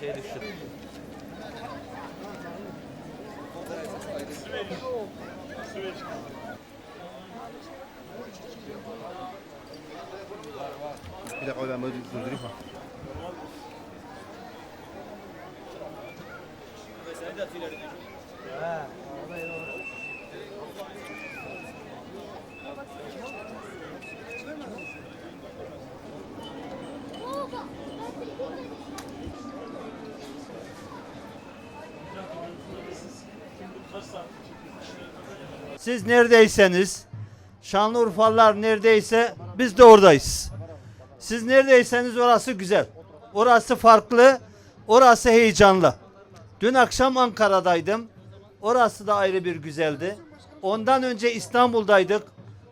Şehri şu. Bir dakika ben bunu durdurayım. Siz neredeyseniz, Şanlıurfalılar neredeyse biz de oradayız. Siz neredeyseniz orası güzel. Orası farklı, orası heyecanlı. Dün akşam Ankara'daydım. Orası da ayrı bir güzeldi. Ondan önce İstanbul'daydık.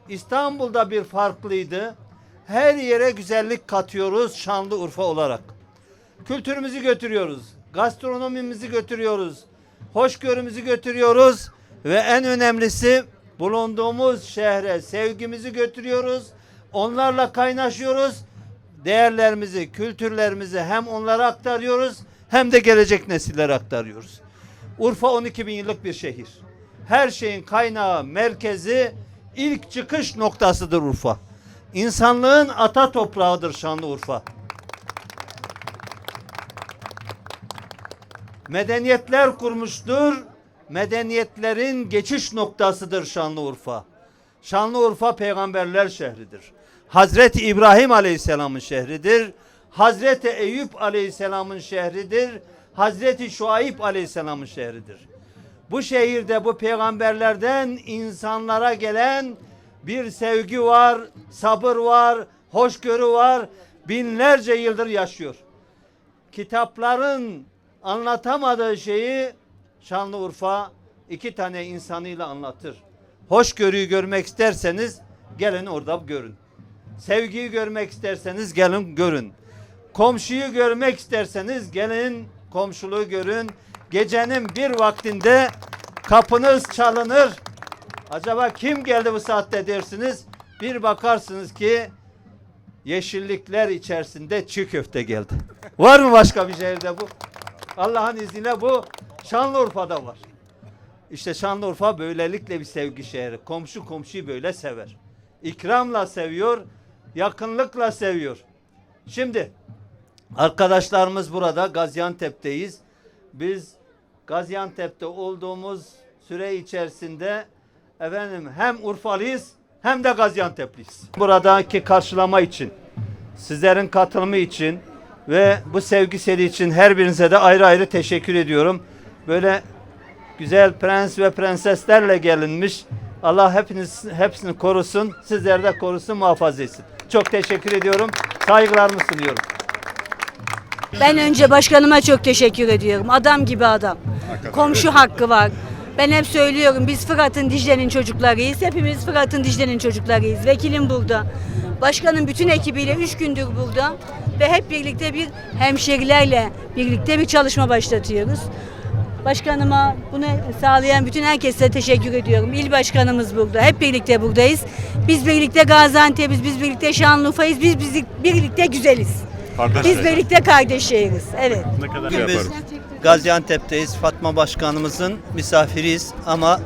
İstanbul'da bir farklıydı. Her yere güzellik katıyoruz Şanlıurfa olarak. Kültürümüzü götürüyoruz. Gastronomimizi götürüyoruz. Hoşgörümüzü götürüyoruz. Ve en önemlisi bulunduğumuz şehre sevgimizi götürüyoruz. Onlarla kaynaşıyoruz. Değerlerimizi, kültürlerimizi hem onlara aktarıyoruz hem de gelecek nesillere aktarıyoruz. Urfa 12 bin yıllık bir şehir. Her şeyin kaynağı, merkezi, ilk çıkış noktasıdır Urfa. İnsanlığın ata toprağıdır Şanlıurfa. Medeniyetler kurmuştur. Medeniyetlerin geçiş noktasıdır Şanlıurfa. Şanlıurfa peygamberler şehridir. Hazreti İbrahim Aleyhisselam'ın şehridir. Hazreti Eyüp Aleyhisselam'ın şehridir. Hazreti Şuayb Aleyhisselam'ın şehridir. Bu şehirde bu peygamberlerden insanlara gelen bir sevgi var, sabır var, hoşgörü var. Binlerce yıldır yaşıyor kitapların anlatamadığı şeyi Şanlıurfa iki tane insanıyla anlatır. Hoşgörüyü görmek isterseniz gelin orada görün. Sevgiyi görmek isterseniz gelin görün. Komşuyu görmek isterseniz gelin komşuluğu görün. Gecenin bir vaktinde kapınız çalınır. Acaba kim geldi bu saatte dersiniz. Bir bakarsınız ki yeşillikler içerisinde çiğ köfte geldi. Var mı başka bir şehirde bu? Allah'ın izniyle bu Şanlıurfa'da var. İşte Şanlıurfa böylelikle bir sevgi şehri. Komşu komşuyu böyle sever. İkramla seviyor, yakınlıkla seviyor. Şimdi arkadaşlarımız burada Gaziantep'teyiz. Biz Gaziantep'te olduğumuz süre içerisinde efendim hem Urfalıyız hem de Gaziantep'liyiz. Buradaki karşılama için, sizlerin katılımı için ve bu sevgi seri için her birinize de ayrı ayrı teşekkür ediyorum. Böyle güzel prens ve prenseslerle gelinmiş. Allah hepiniz hepsini korusun, sizleri de korusun, muhafaza etsin. Çok teşekkür ediyorum. Saygılarımı sunuyorum. Ben önce başkanıma çok teşekkür ediyorum. Adam gibi adam. Komşu hakkı var. Ben hep söylüyorum biz Fırat'ın Dicle'nin çocuklarıyız. Hepimiz Fırat'ın Dicle'nin çocuklarıyız. Vekilim burada. Başkanın bütün ekibiyle üç gündür burada. Ve hep birlikte bir hemşerilerle birlikte bir çalışma başlatıyoruz. Başkanıma bunu sağlayan bütün herkese teşekkür ediyorum. İl başkanımız burada. Hep birlikte buradayız. Biz birlikte Gaziantep'iz, biz birlikte Şanlıurfa'yız, biz, biz birlikte güzeliz. Biz birlikte kardeş şehiriz. Evet. Bugün biz Gaziantep'teyiz. Fatma Başkanımızın misafiriyiz ama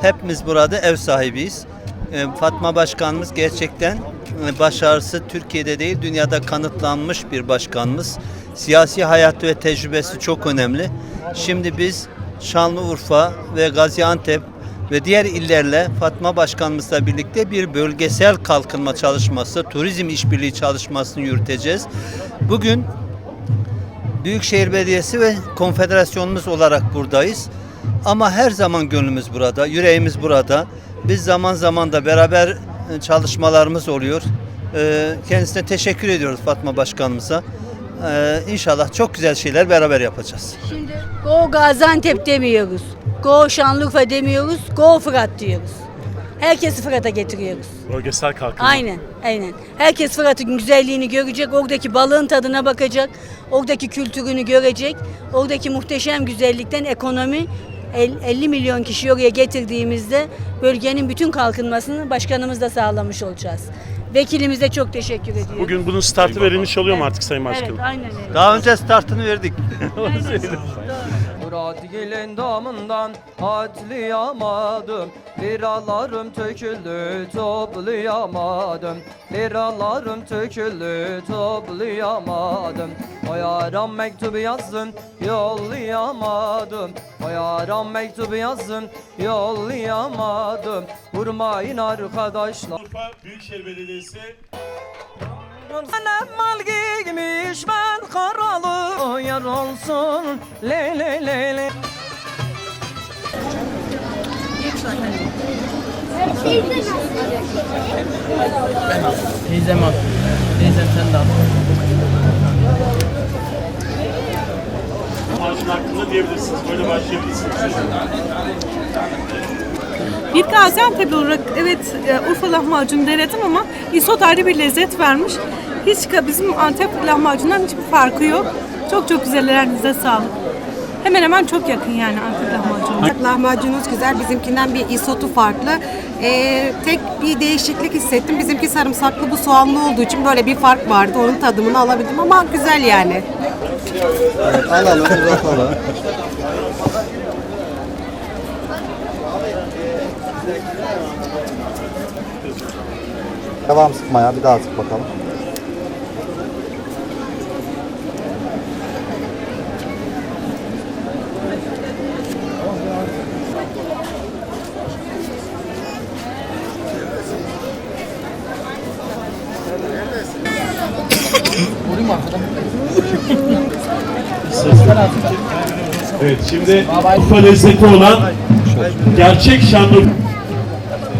hepimiz burada ev sahibiyiz. Ee, Fatma Başkanımız gerçekten e, başarısı Türkiye'de değil dünyada kanıtlanmış bir başkanımız. Siyasi hayatı ve tecrübesi çok önemli. Şimdi biz Şanlıurfa ve Gaziantep ve diğer illerle Fatma Başkanımızla birlikte bir bölgesel kalkınma çalışması, turizm işbirliği çalışmasını yürüteceğiz. Bugün Büyükşehir Belediyesi ve konfederasyonumuz olarak buradayız. Ama her zaman gönlümüz burada, yüreğimiz burada. Biz zaman zaman da beraber e, çalışmalarımız oluyor. Ee, Kendisine teşekkür ediyoruz Fatma Başkanımıza. Ee, İnşallah çok güzel şeyler beraber yapacağız. Şimdi Go Gaziantep demiyoruz. Go Şanlıurfa demiyoruz. Go Fırat diyoruz. Herkesi Fırat'a getiriyoruz. Bölgesel kalkınma. Aynen, aynen. Herkes Fırat'ın güzelliğini görecek, oradaki balığın tadına bakacak, oradaki kültürünü görecek, oradaki muhteşem güzellikten ekonomi el- 50 milyon kişi oraya getirdiğimizde bölgenin bütün kalkınmasını başkanımızla sağlamış olacağız. Vekilimize çok teşekkür ediyorum. Bugün bunun startı verilmiş oluyor mu artık Sayın Başkanım? Evet aynen öyle. Daha önce startını verdik. Murat gelin damından atlayamadım Liralarım töküldü toplayamadım. Liralarım töküldü toplayamadım. O yaram mektubu yazdım yollayamadım. O yaram mektubu yazdım yollayamadım. Vurmayın arkadaşlar. Urfa Büyükşehir Belediyesi Anam mal giymiş ben karalı yar olsun le le le le Teyzem al. Teyzem sen de al. Macun hakkında diyebilirsiniz. Böyle başlayabilirsiniz. Bir Gaziantep'li olarak evet e, Urfa lahmacunu denedim ama isot ayrı bir lezzet vermiş. Hiç ka- bizim Antep lahmacundan hiçbir farkı yok. Çok çok güzel ellerinize sağlık. Hemen hemen çok yakın yani Antep lahmacunu. Lahmacunumuz güzel, bizimkinden bir isotu farklı. Ee, tek bir değişiklik hissettim. Bizimki sarımsaklı, bu soğanlı olduğu için böyle bir fark vardı. Onun tadımını alabildim ama güzel yani. Alalım, uzatalım. Devam sıkmaya, bir daha sık bakalım. Evet şimdi Urfa lezzeti olan gerçek şanlı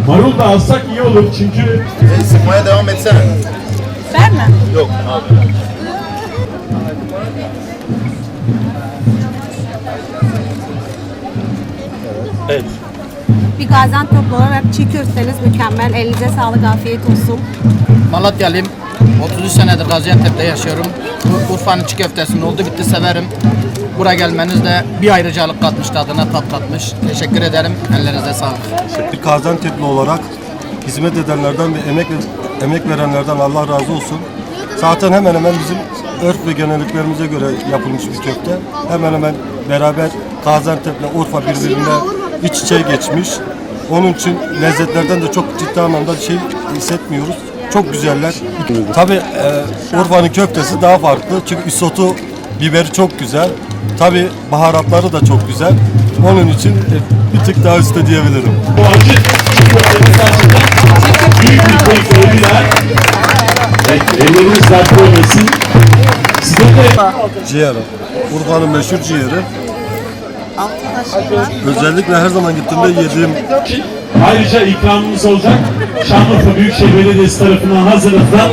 marul da alsak iyi olur çünkü Sıkmaya devam etsene. Ben mi? Yok abi. evet. Bir Gaziantep olarak çiğ köfteniz mükemmel. Elinize sağlık, afiyet olsun. Malatyalıyım. 33 senedir Gaziantep'te yaşıyorum. Urfa'nın çiğ köftesini oldu bitti severim. Buraya gelmeniz de bir ayrıcalık katmış tadına tat katmış. Teşekkür ederim. Ellerinize sağlık. Bir Gaziantep'li olarak hizmet edenlerden ve emek emek verenlerden Allah razı olsun. Zaten hemen hemen bizim örf ve geneliklerimize göre yapılmış bir köfte. Hemen hemen beraber Gaziantep'le Urfa birbirine iç içe geçmiş. Onun için lezzetlerden de çok ciddi anlamda şey hissetmiyoruz. Çok güzeller. Tabii e, Urfa'nın köftesi daha farklı. Çünkü isotu biberi çok güzel. Tabii baharatları da çok güzel. Onun için e, bir tık daha üstte diyebilirim. Bu büyük bir keyif verirler. Evet, elleriniz dert Ciğer. Urfa'nın meşhur ciğeri. Özellikle her zaman gittiğimde yediğim Ayrıca ikramımız olacak. Şanlıurfa Büyükşehir Belediyesi tarafından hazırlatılan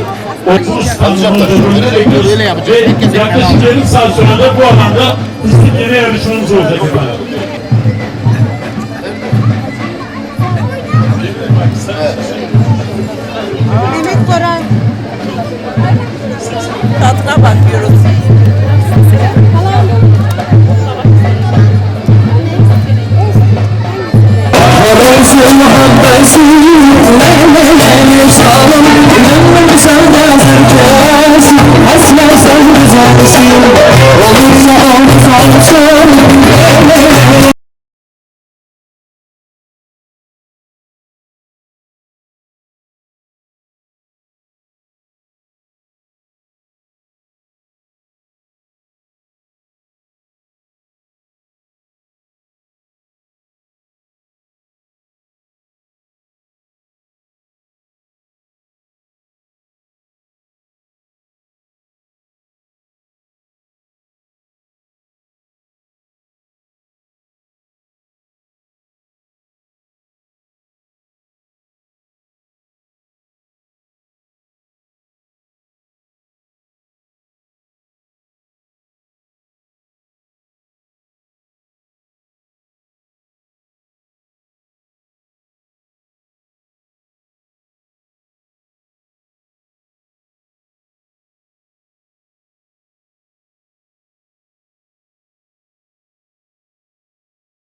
30 standımızda bölümüne bekliyoruz. Öyle yapacağız. Ve yaklaşık yarım saat sonra da bu alanda fıstık yeme yarışmamız olacak efendim. Mehmet Koray. Tadına bakıyoruz. Olursa